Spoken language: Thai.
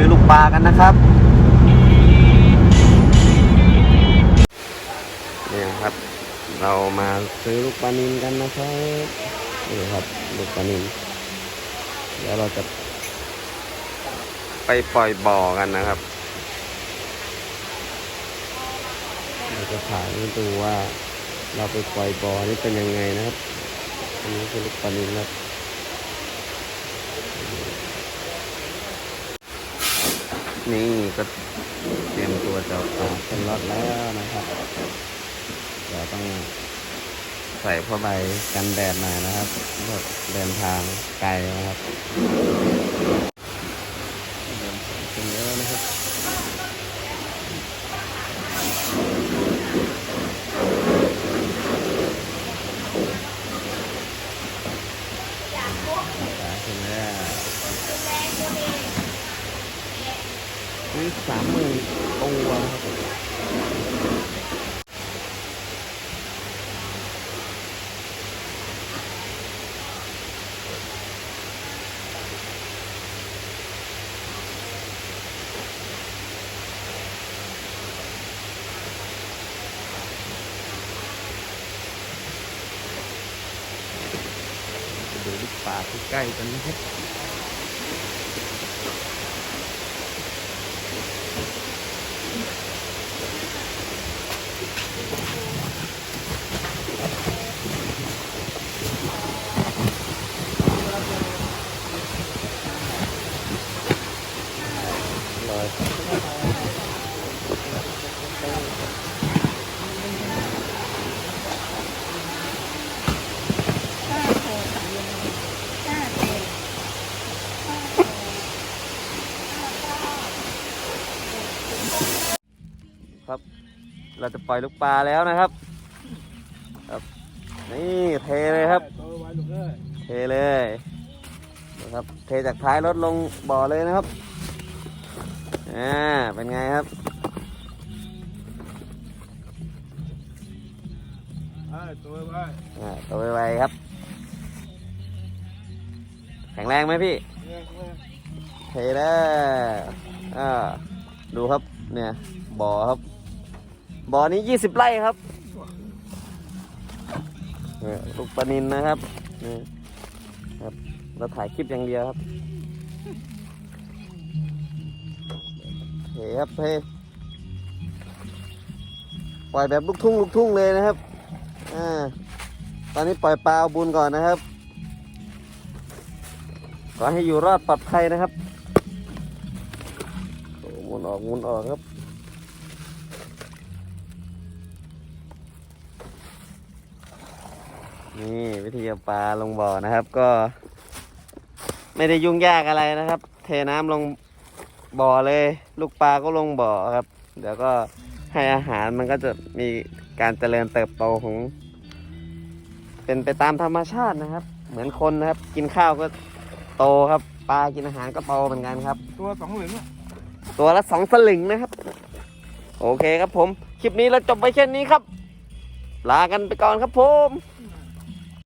ื้อลูกปลากันนะครับนี่ครับ เรามาซื้อลูกปลานินกันนะครับนี่ครับลูกปลานินเดี๋ยวเราจะ ไปปล่อยบ่อกันนะครับเราจะถ่ายให้ดูว่า เราไปปล่อยบ่อนี่เป็นยังไงนะครับ อันนี้คือลูกปลานินครับ นี่ก็เตรียมตัวจะออกเป็นรถแล้วนะครับ เดี๋ยวต้องใส่ผ้าใบกันแดดหน่อยนะครับเพื่อเดินทางไกลนะครับเดินทางเป็นเยอะนะครับถึงแล้ว นี่สามหมื่นตัวนะครับไปดูลูกปลาที่ใกล้กันนะครับ rồi Khắp. เราจะปล่อยลูกปลาแล้วนะครับ ครับ นี่เทเลยครับ เทเลยนะครับ เทจากท้ายรถลงบ่อเลยนะครับ อ่า เป็นไงครับตัวไว้อ่าตัวไวๆครับ แข็งแรงไหมพี่ เทแล้วอ่า ดูครับ เนี่ย บ่อครับ บ่อนี้ยี่สิบไร่ครับเนี่ยลูกปลานินนะครับนี่ครับ เราถ่ายคลิปอย่างเดียวครับเท ครับเทปล่อยแบบลูกทุ่งลูกทุ่งเลยนะครับ อ่า ตอนนี้ปล่อยปลาเอาบุญก่อนนะครับ ขอให้อยู่รอดปลอดภัยนะครับหมุนออกหมุนออกครับนี่วิธีปลาลงบ่อนะครับก็ ไม่ได้ยุ่งยากอะไรนะครับ เทน้ำลง บ่อเลย ลูกปลาก็ลงบ่อครับ เดี๋ยวก็ให้อาหารมันก็จะมีการเจริญเติบโตของ เป็นไปตามธรรมชาตินะครับ เหมือนคนนะครับ กินข้าวก็โตครับ ปลากินอาหารก็โตเหมือนกันครับ ตัวสองหลึงอะตัวละสองสลึงนะครับ โอเคครับผม คลิปนี้เราจบไปแค่นี้ครับ ลากันไปก่อนครับผม